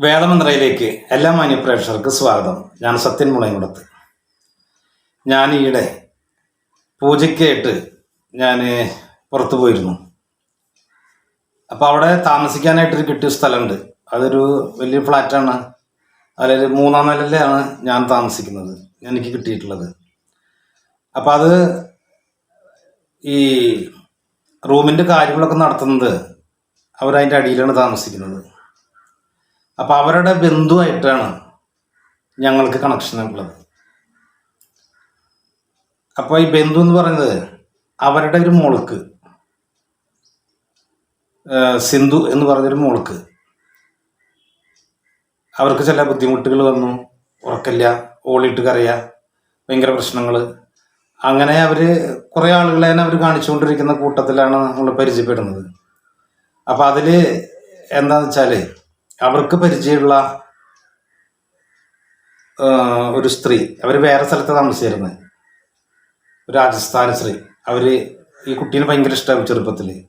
വേദമന്ത്രയിലേക്ക് എല്ലാ മാന്യപ്രേക്ഷകർക്ക് സ്വാഗതം. ഞാൻ സത്യൻ മുളയങ്കുടത്ത് ഞാൻ ഈയിടെ പൂജയ്ക്കായിട്ട് ഞാൻ പുറത്തു പോയിരുന്നു. അപ്പോൾ അവിടെ താമസിക്കാനായിട്ടൊരു കിട്ടിയ സ്ഥലമുണ്ട്. അതൊരു വലിയ ഫ്ലാറ്റാണ്. അതിലൊരു മൂന്നാം നിലയിലാണ് ഞാൻ താമസിക്കുന്നത്. എനിക്ക് കിട്ടിയിട്ടുള്ളത്. അപ്പോൾ അത് ഈ റൂമിന്റെ കാര്യങ്ങളൊക്കെ നടത്തുന്നത് അവരതിന്റെ അടിയിലാണ് താമസിക്കുന്നത്. അപ്പോൾ അവരുടെ ബന്ധുവായിട്ടാണ് ഞങ്ങൾക്ക് കണക്ഷൻ ഉള്ളത്. അപ്പോൾ ഈ ബന്ധു എന്ന് പറയുന്നത് അവരുടെ ഒരു മോൾക്ക് സിന്ധു എന്ന് പറഞ്ഞൊരു മോൾക്ക്. അവർക്ക് ചില ബുദ്ധിമുട്ടുകൾ വന്നു ഉറക്കില്ല ഓളിയിട്ട് കറിയ ഭയങ്കര പ്രശ്നങ്ങൾ അങ്ങനെ അവർ കുറേ ആളുകളെ അവർ കാണിച്ചുകൊണ്ടിരിക്കുന്ന കൂട്ടത്തിലാണ് നമ്മൾ പരിചയപ്പെടുന്നത്. അപ്പോൾ അതിൽ എന്താണെന്ന് വെച്ചാൽ അവർക്ക് പരിചയമുള്ള ഒരു സ്ത്രീ. അവർ വേറെ സ്ഥലത്ത് താമസിച്ചിരുന്നത് രാജസ്ഥാൻ സ്ത്രീ. അവർ ഈ കുട്ടീനെ ഭയങ്കര ഇഷ്ടമായി ചെറുപ്പത്തിൽ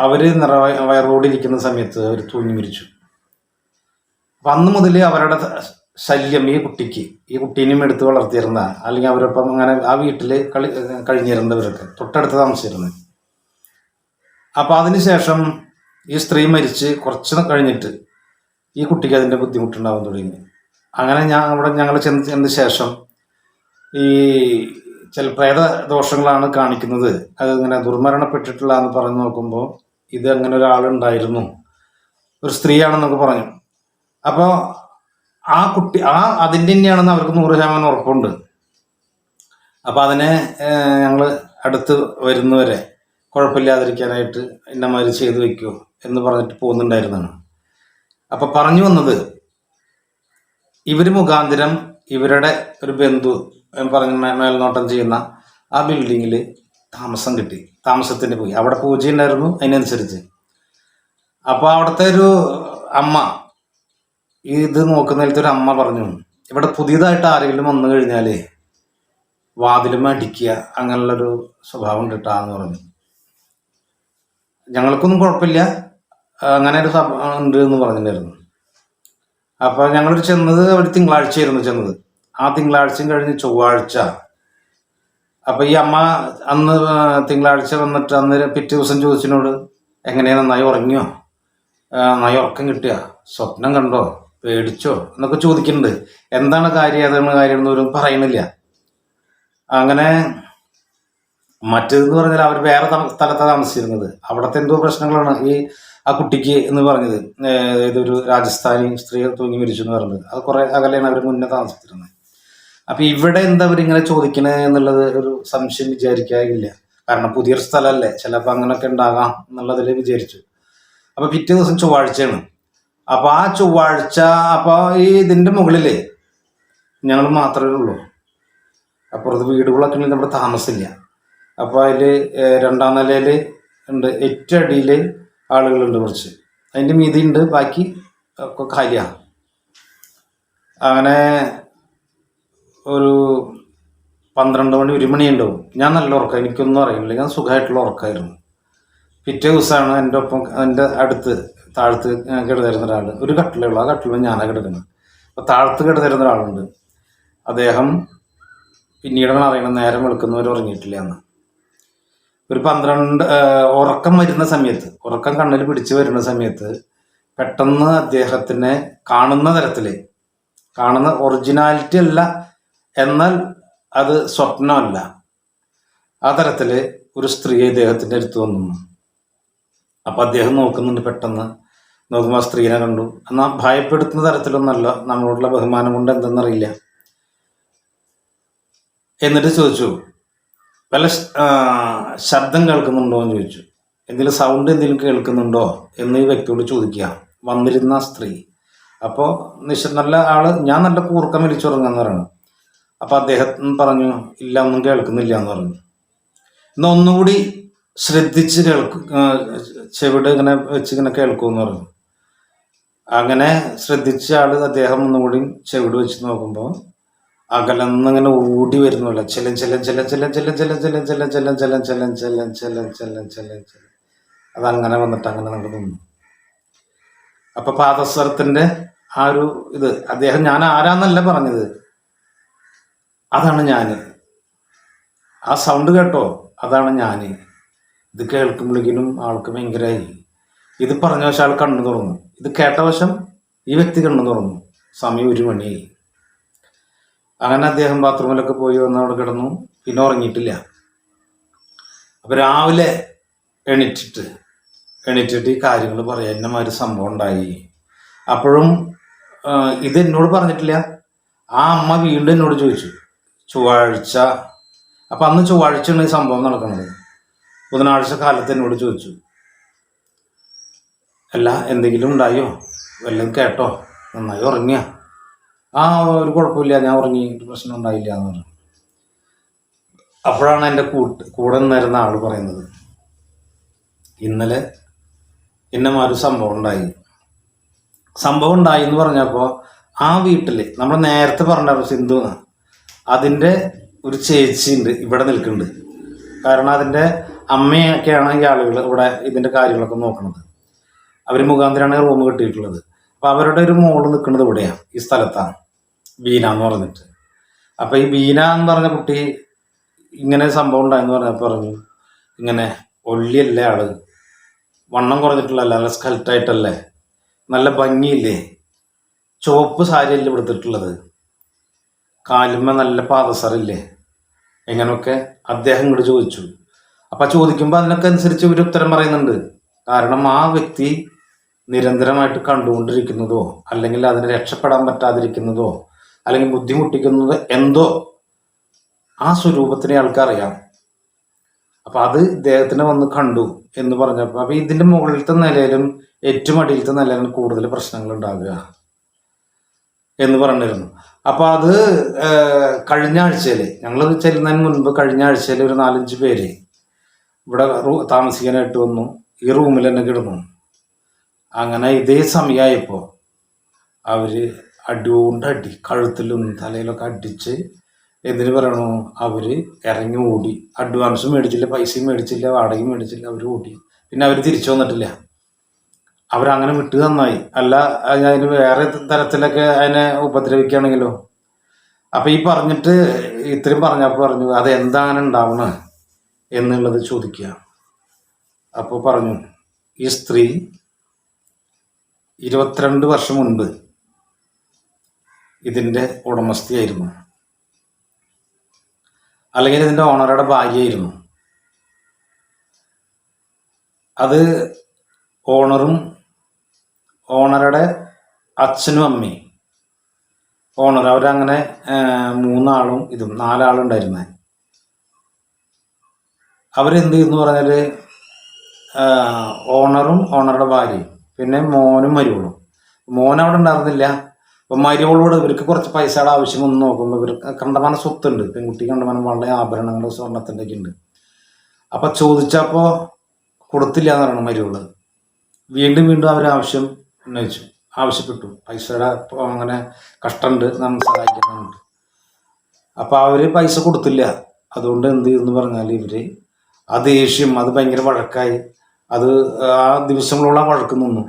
അവർ നിറ വയറോടിരിക്കുന്ന സമയത്ത് അവർ തൂങ്ങി മരിച്ചു. അപ്പം അന്ന് മുതൽ അവരുടെ ശല്യം ഈ കുട്ടിക്ക് ഈ കുട്ടീനെയും എടുത്ത് വളർത്തിയിരുന്ന അല്ലെങ്കിൽ അവരൊപ്പം അങ്ങനെ ആ വീട്ടിൽ കളി കഴിഞ്ഞിരുന്നവരൊക്കെ തൊട്ടടുത്ത് താമസിച്ചിരുന്നത് അപ്പോൾ അതിനുശേഷം ഈ സ്ത്രീ മരിച്ച് കുറച്ച് കഴിഞ്ഞിട്ട് ഈ കുട്ടിക്ക് അതിന്റെ ബുദ്ധിമുട്ടുണ്ടാവാൻ തുടങ്ങി. അങ്ങനെ ഞാൻ അവിടെ ഞങ്ങൾ ചെന്ന് ചെന്ന ശേഷം ഈ ചില പ്രേത ദോഷങ്ങളാണ് കാണിക്കുന്നത്. അത് ഇങ്ങനെ ദുർമരണപ്പെട്ടിട്ടുള്ള എന്ന് പറഞ്ഞു നോക്കുമ്പോൾ ഇത് അങ്ങനെ ഒരാളുണ്ടായിരുന്നു. ഒരു സ്ത്രീയാണെന്നൊക്കെ പറഞ്ഞു. അപ്പോൾ ആ കുട്ടി ആ അതിന്റെ തന്നെയാണെന്ന് അവർക്ക് നൂറ് ശതമാനം ഉറപ്പുണ്ട്. അപ്പോൾ അതിനെ ഞങ്ങൾ അടുത്ത് വരുന്നവരെ കുഴപ്പമില്ലാതിരിക്കാനായിട്ട് ഇന്നമാതിരി ചെയ്തു വെക്കുമോ എന്ന് പറഞ്ഞിട്ട് പോകുന്നുണ്ടായിരുന്നാണ് അപ്പം പറഞ്ഞു വന്നത് ഇവർ മുഖാന്തരം ഇവരുടെ ഒരു ബന്ധു പറഞ്ഞ മേൽനോട്ടം ചെയ്യുന്ന ആ ബിൽഡിങ്ങിൽ താമസം കിട്ടി. താമസത്തിന് പോയി. അവിടെ പൂജ ഉണ്ടായിരുന്നു അതിനനുസരിച്ച്. അപ്പോൾ അവിടുത്തെ ഒരു അമ്മ ഇത് നോക്കുന്നതിലത്തെ ഒരു അമ്മ പറഞ്ഞു ഇവിടെ പുതിയതായിട്ട് ആരെങ്കിലും വന്നു കഴിഞ്ഞാൽ വാതിലും അടിക്കുക അങ്ങനെയുള്ളൊരു സ്വഭാവം കിട്ടാന്ന് പറഞ്ഞു. ഞങ്ങൾക്കൊന്നും കുഴപ്പമില്ല. അങ്ങനെ ഒരു സഭ ഉണ്ട് എന്ന് പറഞ്ഞിട്ടുണ്ടായിരുന്നു. അപ്പോൾ ഞങ്ങൾ ചെന്നത് ഒരു തിങ്കളാഴ്ചയായിരുന്നു ചെന്നത്. ആ തിങ്കളാഴ്ചയും കഴിഞ്ഞ് ചൊവ്വാഴ്ച. അപ്പോൾ ഈ അമ്മ അന്ന് തിങ്കളാഴ്ച വന്നിട്ട് അന്ന് പിറ്റേ ദിവസം ചോദിച്ചതിനോട് എങ്ങനെയാ നന്നായി ഉറങ്ങിയോ? നന്നായി ഉറക്കം കിട്ടിയ? സ്വപ്നം കണ്ടോ? പേടിച്ചോ? എന്നൊക്കെ ചോദിക്കുന്നുണ്ട്. എന്താണ് കാര്യം? ഏതാണ് കാര്യം എന്നൊരു പറയണില്ല അങ്ങനെ മറ്റേതെന്ന് പറഞ്ഞാൽ അവർ വേറെ സ്ഥലത്താണ് താമസിച്ചിരുന്നത്. അവിടുത്തെ എന്തോ പ്രശ്നങ്ങളാണ് ഈ ആ കുട്ടിക്ക് എന്ന് പറഞ്ഞത്. ഇതൊരു രാജസ്ഥാനി സ്ത്രീ തൂങ്ങി മരിച്ചു എന്ന് പറഞ്ഞത്. അത് കുറെ അകലെയാണ് അവർ മുന്നേ താമസിച്ചിരുന്നത്. അപ്പൊ ഇവിടെ എന്താ അവർ ഇങ്ങനെ ചോദിക്കണേ എന്നുള്ളത് ഒരു സംശയം വിചാരിക്കാറില്ല. കാരണം പുതിയൊരു സ്ഥലമല്ലേ. ചിലപ്പോൾ അങ്ങനെയൊക്കെ ഉണ്ടാകാം എന്നുള്ളതിൽ വിചാരിച്ചു. അപ്പൊ പിറ്റേ ദിവസം ചൊവ്വാഴ്ചയാണ്. അപ്പൊ ആ ചൊവ്വാഴ്ച അപ്പൊ ഈ ഇതിന്റെ മുകളിൽ ഞങ്ങൾ മാത്രമേ ഉള്ളൂ. അപ്പുറത്ത് വീടുകളൊക്കെ നമ്മുടെ താമസമില്ല. അപ്പോൾ അതിൽ രണ്ടാം നിലയിൽ ഉണ്ട് ഏറ്റവും അടിയിൽ ആളുകളുണ്ട് കുറച്ച്. അതിന്റെ മീതി ഉണ്ട് ബാക്കി ഒക്കെ കാലിയാണ് അങ്ങനെ ഒരു പന്ത്രണ്ട് മണി ഒരു മണി ഉണ്ടാവും. ഞാൻ നല്ല ഉറക്കം എനിക്കൊന്നും അറിയില്ല. ഞാൻ സുഖമായിട്ടുള്ള ഉറക്കമായിരുന്നു. പിറ്റേ ദിവസമാണ് എന്റെ ഒപ്പം എന്റെ അടുത്ത് താഴത്ത് കിടന്നിരുന്ന ഒരാൾ ഒരു കട്ടിലേ കട്ടിലുള്ള ആ കട്ടിലും ഞാനാണ് കിടക്കുന്നത്. അപ്പോൾ താഴത്ത് കിടന്നിരുന്ന ഒരാളുണ്ട്. അദ്ദേഹം പിന്നീടാണ് അറിയണം നേരം വെളുക്കുന്നവർ ഉറങ്ങിയിട്ടില്ല എന്ന്. ഒരു പന്ത്രണ്ട് ഉറക്കം വരുന്ന സമയത്ത് ഉറക്കം കണ്ണിൽ പിടിച്ചു വരുന്ന സമയത്ത് പെട്ടെന്ന് അദ്ദേഹത്തിനെ കാണുന്ന തരത്തിൽ കാണുന്ന ഒറിജിനാലിറ്റി അല്ല എന്നാൽ അത് സ്വപ്നമല്ല. ആ തരത്തിൽ ഒരു സ്ത്രീ ഇദ്ദേഹത്തിന്റെ അടുത്ത് വന്നു. അപ്പം അദ്ദേഹം നോക്കുന്നുണ്ട് പെട്ടെന്ന്. നോക്കുമ്പോൾ ആ സ്ത്രീനെ കണ്ടു. എന്നാൽ ഭയപ്പെടുത്തുന്ന തരത്തിലൊന്നല്ല നമ്മളോടുള്ള ബഹുമാനം കൊണ്ട് എന്തെന്നറിയില്ല. എന്നിട്ട് ചോദിച്ചു വല്ല ശബ്ദം കേൾക്കുന്നുണ്ടോ എന്ന് ചോദിച്ചു. എന്തെങ്കിലും സൗണ്ട് എന്തെങ്കിലും കേൾക്കുന്നുണ്ടോ എന്ന് ഈ വ്യക്തിയോട് ചോദിക്കുക. വന്നിരുന്ന സ്ത്രീ. അപ്പോൾ നിശ നല്ല ആൾ ഞാൻ നല്ല കൂർക്കം വലിച്ചുറങ്ങാന്ന് പറയണം അപ്പോൾ അദ്ദേഹം പറഞ്ഞു ഇല്ല ഒന്നും കേൾക്കുന്നില്ല എന്ന് പറഞ്ഞു. എന്നാൽ ഒന്നുകൂടി ശ്രദ്ധിച്ച് കേൾക്കും ചെവിട് ഇങ്ങനെ വെച്ച് ഇങ്ങനെ കേൾക്കുമെന്ന് പറഞ്ഞു. അങ്ങനെ ശ്രദ്ധിച്ച ആൾ അദ്ദേഹം ഒന്നുകൂടി ചെവിട് വെച്ച് നോക്കുമ്പോൾ അകലന്നിങ്ങനെ ഓടി വരുന്നില്ല ചെല്ലൻ ചെല്ലൻ ചെല്ലൻ ചെല്ലൻ ചെല്ലൻ ചെല്ലൻ ചെല്ലൻ ചെല്ലൻ ചെല്ലൻ ചെല്ലൻ ചെല്ലൻ ചെല്ലൻ ചെല്ലൻ ചെല്ലൻ ചെല്ലൻ ചെല്ലൻ അതങ്ങനെ വന്നിട്ട് അങ്ങനെ നമുക്ക് അപ്പൊ പാദസ്വരത്തിന്റെ ആ ഒരു ഇത് അദ്ദേഹം ഞാൻ ആരാന്നല്ല പറഞ്ഞത് അതാണ് ഞാൻ ആ സൗണ്ട് കേട്ടോ അതാണ് ഞാൻ ഇത് കേൾക്കുമ്പോഴേക്കിനും ആൾക്ക് ഭയങ്കരമായി ഇത് പറഞ്ഞ വശം ആൾ കണ്ണു തുറന്നു ഇത് കേട്ട വശം ഈ വ്യക്തി കണ്ണു തുറന്നു സമയം ഒരു മണിയായി അങ്ങനെ അദ്ദേഹം ബാത്റൂമിലൊക്കെ പോയി വന്ന് അവിടെ കിടന്നു. പിന്നെ ഉറങ്ങിയിട്ടില്ല. അപ്പൊ രാവിലെ എണീറ്റിട്ട് എണീറ്റിട്ട് ഈ കാര്യങ്ങൾ പറയാം എന്നമാതിരി സംഭവം ഉണ്ടായി. അപ്പോഴും ഇത് എന്നോട് പറഞ്ഞിട്ടില്ല. ആ അമ്മ വീണ്ടും എന്നോട് ചോദിച്ചു. ചൊവ്വാഴ്ച. അപ്പൊ അന്ന് ചൊവ്വാഴ്ചയാണ് ഈ സംഭവം നടക്കുന്നത്. ബുധനാഴ്ച കാലത്ത് എന്നോട് ചോദിച്ചു. അല്ല എന്തെങ്കിലും ഉണ്ടായോ? വല്ലതും കേട്ടോ? നന്നായി ഉറങ്ങിയ? ആ ഒരു കുഴപ്പമില്ല ഞാൻ ഉറങ്ങി ഒരു പ്രശ്നം ഉണ്ടായില്ല എന്ന് പറഞ്ഞു. അപ്പോഴാണ് എന്റെ കൂട്ട് കൂടെ നിന്നിരുന്ന ആൾ പറയുന്നത് ഇന്നലെ ഇന്നമാതിരി സംഭവം ഉണ്ടായി. സംഭവം ഉണ്ടായി എന്ന് പറഞ്ഞപ്പോൾ ആ വീട്ടിൽ നമ്മൾ നേരത്തെ പറഞ്ഞ സിന്ധു എന്ന്. അതിന്റെ ഒരു ചേച്ചി ഉണ്ട് ഇവിടെ നിൽക്കുന്നുണ്ട്. കാരണം അതിന്റെ അമ്മയൊക്കെയാണ് ഈ ആളുകൾ ഇവിടെ ഇതിന്റെ കാര്യങ്ങളൊക്കെ നോക്കുന്നത്. അവർ മുഖാന്തരമാണ് റൂം കിട്ടിയിട്ടുള്ളത്. അപ്പോൾ അവരുടെ ഒരു മോൾ നിൽക്കുന്നത് ഇവിടെയാണ് ഈ സ്ഥലത്താണ്. ബീന എന്ന് പറഞ്ഞിട്ട്. അപ്പോൾ ഈ ബീന എന്ന് പറഞ്ഞ കുട്ടി ഇങ്ങനെ സംഭവം ഉണ്ടായെന്ന് പറഞ്ഞപ്പോൾ പറഞ്ഞു ഇങ്ങനെ ഒള്ളിയല്ലേ ആൾ? വണ്ണം കുറഞ്ഞിട്ടുള്ളല്ലേ നല്ല സ്കൽട്ടായിട്ടല്ലേ നല്ല ഭംഗിയില്ലേ? ചുവപ്പ് സാരിയല്ലേ എടുത്തിട്ടുള്ളത് കാലുമ്മ നല്ല പാദസറില്ലേ? എങ്ങനെയൊക്കെ അദ്ദേഹം ഇങ്ങോട്ട് ചോദിച്ചു. അപ്പം ചോദിക്കുമ്പോൾ അതിനൊക്കെ അനുസരിച്ച് ഇവർ ഉത്തരം പറയുന്നുണ്ട്. കാരണം ആ വ്യക്തി നിരന്തരമായിട്ട് കണ്ടുകൊണ്ടിരിക്കുന്നതോ അല്ലെങ്കിൽ അതിന് രക്ഷപ്പെടാൻ പറ്റാതിരിക്കുന്നതോ അല്ലെങ്കിൽ ബുദ്ധിമുട്ടിക്കുന്നത് എന്തോ ആ സ്വരൂപത്തിനെ ആൾക്കറിയാം. അപ്പൊ അത് ഇദ്ദേഹത്തിനെ വന്ന് കണ്ടു എന്ന് പറഞ്ഞപ്പോൾ അപ്പൊ ഇതിന്റെ മുകളിലത്തെ നിലയിലും ഏറ്റവും അടിയിലത്തെ നിലയിലും കൂടുതൽ പ്രശ്നങ്ങൾ ഉണ്ടാകുക എന്ന് പറഞ്ഞിരുന്നു. അപ്പൊ അത് കഴിഞ്ഞ ആഴ്ചയിൽ ഞങ്ങൾ ചെല്ലുന്നതിന് മുൻപ് കഴിഞ്ഞ ആഴ്ചയിൽ ഒരു നാലഞ്ച് പേര് ഇവിടെ താമസിക്കാനായിട്ട് വന്നു. ഈ റൂമിൽ തന്നെ കിടന്നു. അങ്ങനെ ഇതേ സമയമായപ്പോൾ അടിയോണ്ട് അടി കഴുത്തിലും തലയിലൊക്കെ അടിച്ച് എന്തിനു പറയണു? അവർ ഇറങ്ങി ഓടി. അഡ്വാൻസും മേടിച്ചില്ല പൈസയും മേടിച്ചില്ല വാടകയും മേടിച്ചില്ല അവർ ഓടി. പിന്നെ അവർ തിരിച്ചു വന്നിട്ടില്ല. അവരങ്ങനെ വിട്ടു നന്നായി. അല്ല അത് അതിന് വേറെ തരത്തിലൊക്കെ അതിനെ ഉപദ്രവിക്കുകയാണെങ്കിലോ? അപ്പം ഈ പറഞ്ഞിട്ട് ഇത്രയും പറഞ്ഞപ്പോൾ പറഞ്ഞു അത് എന്താണ് ഉണ്ടാവണ എന്നുള്ളത് ചോദിക്കുക. അപ്പോൾ പറഞ്ഞു ഈ സ്ത്രീ ഇരുപത്തിരണ്ട് വർഷം മുൻപ് ഇതിന്റെ ഉടമസ്ഥയായിരുന്നു. അല്ലെങ്കിൽ ഇതിന്റെ ഓണറുടെ ഭാര്യയായിരുന്നു. അത് ഓണറും ഓണറുടെ അച്ഛനും അമ്മയും. ഓണർ അവരങ്ങനെ മൂന്നാളും ഇതും നാലാളുണ്ടായിരുന്നേ. അവരെന്ത് ചെയ്യുന്നു പറഞ്ഞാൽ ഓണറും ഓണറുടെ ഭാര്യയും പിന്നെ മോനും മരുവളും മോൻ അവിടെ ഉണ്ടായിരുന്നില്ല. അപ്പൊ മരുവളോട് ഇവർക്ക് കുറച്ച് പൈസയുടെ ആവശ്യം ഒന്ന് നോക്കുമ്പോൾ ഇവർ കണ്ടമാനം സ്വത്തുണ്ട്. പെൺകുട്ടി കണ്ടമാനം വളരെ ആഭരണങ്ങൾ സ്വർണത്തിന്റെ ഒക്കെ ഉണ്ട്. അപ്പം ചോദിച്ചപ്പോൾ കൊടുത്തില്ല എന്ന് പറയണം മരുവൾ വീണ്ടും വീണ്ടും അവർ ആവശ്യം ഉന്നയിച്ചു. ആവശ്യപ്പെട്ടു. പൈസയുടെ ഇപ്പൊ അങ്ങനെ കഷ്ടമുണ്ട് നമ്മൾ സഹായിക്കുന്നുണ്ട് അപ്പോൾ അവർ പൈസ കൊടുത്തില്ല. അതുകൊണ്ട് എന്ത് ചെയ്യുന്നു പറഞ്ഞാൽ ഇവർ ആ ദേഷ്യം അത് ഭയങ്കര വഴക്കായി. അത് ആ ദിവസങ്ങളോളം വഴക്ക് നിന്നു.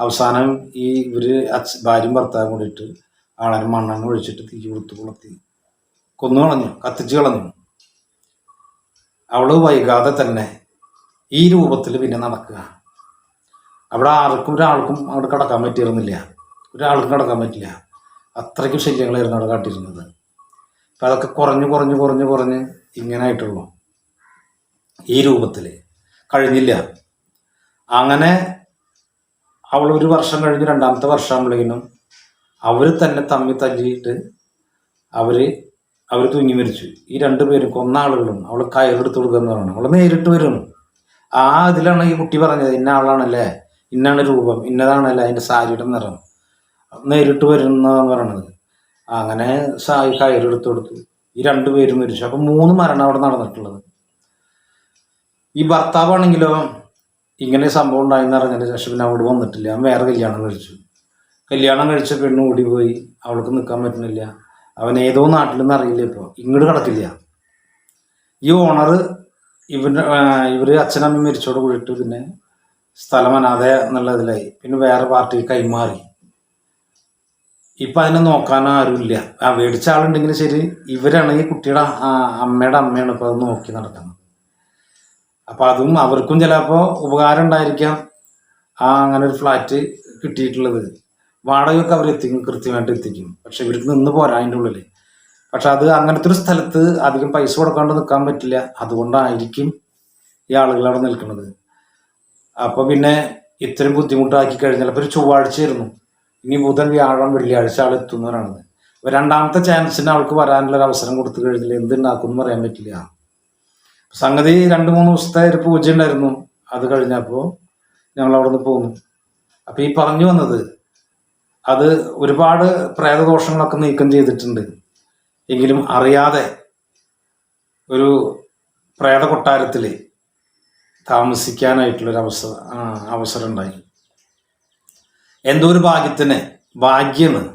അവസാനം ഈ ഇവർ അച്ഛ ഭാര്യയും ഭർത്താവും കൂടിയിട്ട് ആളെ മണ്ണെണ്ണ ഒഴിച്ചിട്ട് തീ കൊടുത്ത് കൊളുത്തി. കൊന്നു കളഞ്ഞു കത്തിച്ച് കളഞ്ഞു. അവൾ വൈകാതെ തന്നെ ഈ രൂപത്തിൽ പിന്നെ നടക്കുക. അവിടെ ആർക്കും ഒരാൾക്കും അവിടെ കടക്കാൻ പറ്റിയിരുന്നില്ല. ഒരാൾക്കും കടക്കാൻ പറ്റില്ല. അത്രയ്ക്കും ശല്യങ്ങളായിരുന്നു അവിടെ കാട്ടിയിരുന്നത്. അപ്പം അതൊക്കെ കുറഞ്ഞു കുറഞ്ഞു കുറഞ്ഞ് കുറഞ്ഞ് ഇങ്ങനെ ആയിട്ടുള്ളൂ. ഈ രൂപത്തിൽ കഴിഞ്ഞില്ല. അങ്ങനെ അവൾ ഒരു വർഷം കഴിഞ്ഞ് രണ്ടാമത്തെ വർഷം ആകുമ്പോഴേക്കും അവർ തന്നെ തമ്മിൽ തല്ലിയിട്ട് അവർ അവർ തൂങ്ങി മരിച്ചു. ഈ രണ്ടുപേരും കൊന്ന ആളുകളും അവൾ കയറെടുത്ത് കൊടുക്കുക എന്ന് പറഞ്ഞു അവൾ നേരിട്ട് വരുന്നു. ആ ഇതിലാണ് ഈ കുട്ടി പറഞ്ഞത് ഇന്ന ആളാണല്ലേ? ഇന്നാണ് രൂപം. ഇന്നതാണല്ലേ അതിന്റെ സാരിയുടെ നിറം. നേരിട്ട് വരുന്നതാണ് പറയണത്. അങ്ങനെ സായി കയറെടുത്ത് കൊടുത്തു. ഈ രണ്ടുപേരും മരിച്ചു. അപ്പം മൂന്ന് മരണം അവിടെ നടന്നിട്ടുള്ളത്. ഈ ഭർത്താവാണെങ്കിലോ ഇങ്ങനെ സംഭവം ഉണ്ടായെന്ന് അറിഞ്ഞതിന് ശേഷം പിന്നെ അവിടെ വന്നിട്ടില്ല. അവൻ വേറെ കല്യാണം കഴിച്ചു. കല്യാണം കഴിച്ച പെണ്ണ് ഓടിപ്പോയി. അവൾക്ക് നിൽക്കാൻ പറ്റുന്നില്ല. അവൻ ഏതോ നാട്ടിൽ നിന്ന് അറിയില്ല ഇപ്പോൾ ഇങ്ങോട്ട് കിടക്കില്ല. ഈ ഓണർ ഇവന് ഇവർ അച്ഛനമ്മ മരിച്ചോട് കൂടിയിട്ട് പിന്നെ സ്ഥലം അനാഥ എന്നുള്ളതിലായി പിന്നെ വേറെ പാർട്ടി കൈമാറി. ഇപ്പം അതിനെ നോക്കാൻ ആരുമില്ല. ആ മേടിച്ച ആളുണ്ടെങ്കിൽ ശരി. ഇവരാണെങ്കിൽ കുട്ടിയുടെ അമ്മയുടെ അമ്മയാണ് ഇപ്പോൾ അത് നോക്കി നടക്കുന്നത്. അപ്പം അതും അവർക്കും ചിലപ്പോൾ ഉപകാരം ഉണ്ടായിരിക്കാം. ആ അങ്ങനെ ഒരു ഫ്ലാറ്റ് കിട്ടിയിട്ടുള്ളത്. വാടകയൊക്കെ അവർ എത്തിക്കും കൃത്യമായിട്ട് എത്തിക്കും. പക്ഷെ ഇവർക്ക് നിന്ന് പോരാ അതിന്റെ ഉള്ളിൽ പക്ഷെ അത് അങ്ങനത്തെ ഒരു സ്ഥലത്ത് അധികം പൈസ കൊടുക്കാണ്ട് നിൽക്കാൻ പറ്റില്ല. അതുകൊണ്ടായിരിക്കും ഈ ആളുകൾ അവിടെ നിൽക്കുന്നത്. അപ്പോൾ പിന്നെ ഇത്രയും ബുദ്ധിമുട്ടാക്കി കഴിഞ്ഞാൽ അപ്പൊ ഒരു ചൊവ്വാഴ്ചയായിരുന്നു. ഇനി ബുധൻ വ്യാഴം വെള്ളിയാഴ്ച ആൾ എത്തുന്നവരാണത് രണ്ടാമത്തെ ചാൻസിന് അവൾക്ക് വരാനുള്ള ഒരു അവസരം കൊടുത്തു കഴിഞ്ഞാൽ എന്തുണ്ടാക്കും എന്ന് പറയാൻ പറ്റില്ല. സംഗതി രണ്ട് മൂന്ന് ദിവസത്തെ ഒരു പൂജ ഉണ്ടായിരുന്നു. അത് കഴിഞ്ഞപ്പോൾ ഞങ്ങൾ അവിടെ നിന്ന് പോന്നു. അപ്പോൾ ഈ പറഞ്ഞു വന്നത് അത് ഒരുപാട് പ്രേതദോഷങ്ങളൊക്കെ നീക്കം ചെയ്തിട്ടുണ്ട്. എങ്കിലും അറിയാതെ ഒരു പ്രേത കൊട്ടാരത്തിൽ താമസിക്കാനായിട്ടുള്ളൊരു അവസ അവസരം ഉണ്ടായി എന്തോ ഒരു ഭാഗ്യത്തിന് ഭാഗ്യമാണ്.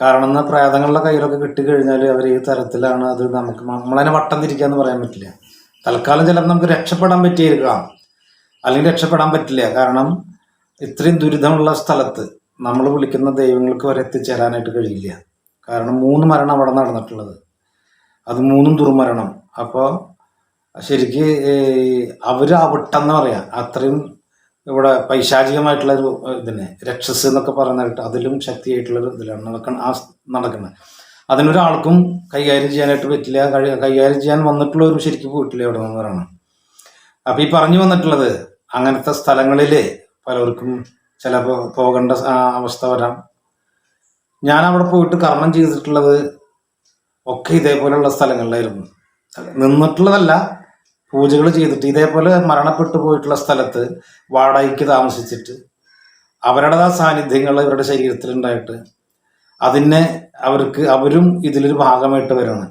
കാരണം എന്നാൽ പ്രേതങ്ങളുടെ കയ്യിലൊക്കെ കിട്ടിക്കഴിഞ്ഞാൽ അവർ ഈ തരത്തിലാണ് അത് നമുക്ക് നമ്മളതിനെ വട്ടം തിരിക്കാന്ന് പറയാൻ പറ്റില്ല. തൽക്കാലം ചിലപ്പോൾ നമുക്ക് രക്ഷപ്പെടാൻ പറ്റിയിരിക്കാം. അല്ലെങ്കിൽ രക്ഷപ്പെടാൻ പറ്റില്ല. കാരണം ഇത്രയും ദുരിതമുള്ള സ്ഥലത്ത് നമ്മൾ വിളിക്കുന്ന ദൈവങ്ങൾക്ക് വരെ എത്തിച്ചേരാനായിട്ട് കഴിയില്ല. കാരണം മൂന്ന് മരണം അവിടെ നടന്നിട്ടുള്ളത്. അത് മൂന്നും ദുർമരണം. അപ്പോൾ ശരിക്ക് അവർ അവിട്ടെന്ന് പറയാം. അത്രയും ഇവിടെ പൈശാചികമായിട്ടുള്ള ഒരു ഇതിനെ രക്ഷസ് എന്നൊക്കെ പറയുന്നതായിട്ട് അതിലും ശക്തിയായിട്ടുള്ള ഒരു ഇതിലാണ് നടക്കണം ആ നടക്കുന്നത് അതിനൊരാൾക്കും കൈകാര്യം ചെയ്യാനായിട്ട് പറ്റില്ല. കൈകാര്യം ചെയ്യാൻ വന്നിട്ടുള്ള ഒരു ശരിക്കും പോയിട്ടില്ല ഇവിടെ നിന്ന് പറയണം അപ്പം ഈ പറഞ്ഞു വന്നിട്ടുള്ളത് അങ്ങനത്തെ സ്ഥലങ്ങളിൽ പലർക്കും ചിലപ്പോൾ പോകേണ്ട അവസ്ഥ വരാം. ഞാൻ അവിടെ പോയിട്ട് കർമ്മം ചെയ്തിട്ടുള്ളത് ഒക്കെ ഇതേപോലെയുള്ള സ്ഥലങ്ങളിലായിരുന്നു. നിന്നിട്ടുള്ളതല്ല പൂജകൾ ചെയ്തിട്ട് ഇതേപോലെ മരണപ്പെട്ടു പോയിട്ടുള്ള സ്ഥലത്ത് വാടകയ്ക്ക് താമസിച്ചിട്ട് അവരുടെ ആ സാന്നിധ്യങ്ങൾ ഇവരുടെ ശരീരത്തിലുണ്ടായിട്ട് അതിനെ അവർക്ക് അവരും ഇതിലൊരു ഭാഗമായിട്ട് വരണം.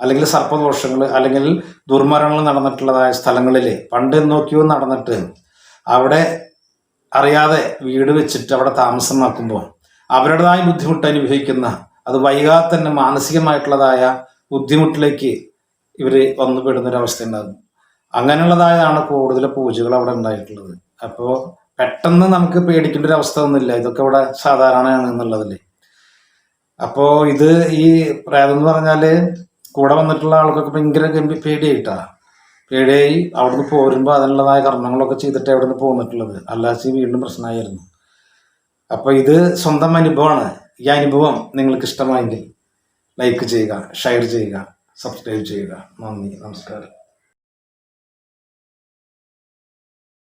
അല്ലെങ്കിൽ സർപ്പദോഷങ്ങൾ അല്ലെങ്കിൽ ദുർമരണങ്ങൾ നടന്നിട്ടുള്ളതായ സ്ഥലങ്ങളിൽ പണ്ട് നോക്കിയോ നടന്നിട്ട് അവിടെ അറിയാതെ വീട് വെച്ചിട്ട് അവിടെ താമസം നോക്കുമ്പോൾ അവരുടേതായ ബുദ്ധിമുട്ട് അനുഭവിക്കുന്ന അത് വൈകാതെ തന്നെ മാനസികമായിട്ടുള്ളതായ ബുദ്ധിമുട്ടിലേക്ക് ഇവർ വന്നു പെടുന്ന ഒരു ഉണ്ടാകും അങ്ങനെയുള്ളതായാണ് കൂടുതൽ പൂജകൾ അവിടെ ഉണ്ടായിട്ടുള്ളത്. അപ്പോൾ പെട്ടെന്ന് നമുക്ക് പേടിക്കേണ്ട ഒരു അവസ്ഥ ഒന്നുമില്ല. ഇതൊക്കെ ഇവിടെ സാധാരണയാണ് എന്നുള്ളതല്ലേ അപ്പോൾ ഇത് ഈ പ്രേതം എന്ന് പറഞ്ഞാൽ കൂടെ വന്നിട്ടുള്ള ആൾക്കൊക്കെ ഭയങ്കര ഗംഭീ പേടിയായിട്ടാ. പേടിയായി അവിടുന്ന് പോരുമ്പോൾ അതിനുള്ളതായ കർമ്മങ്ങളൊക്കെ ചെയ്തിട്ട് അവിടുന്ന് പോന്നിട്ടുള്ളത്. അല്ലാച്ചി വീണ്ടും പ്രശ്നമായിരുന്നു. അപ്പോൾ ഇത് സ്വന്തം അനുഭവമാണ്. ഈ അനുഭവം നിങ്ങൾക്ക് ഇഷ്ടമായെങ്കിൽ ലൈക്ക് ചെയ്യുക ഷെയർ ചെയ്യുക സബ്സ്ക്രൈബ് ചെയ്യുക. നന്ദി നമസ്കാരം.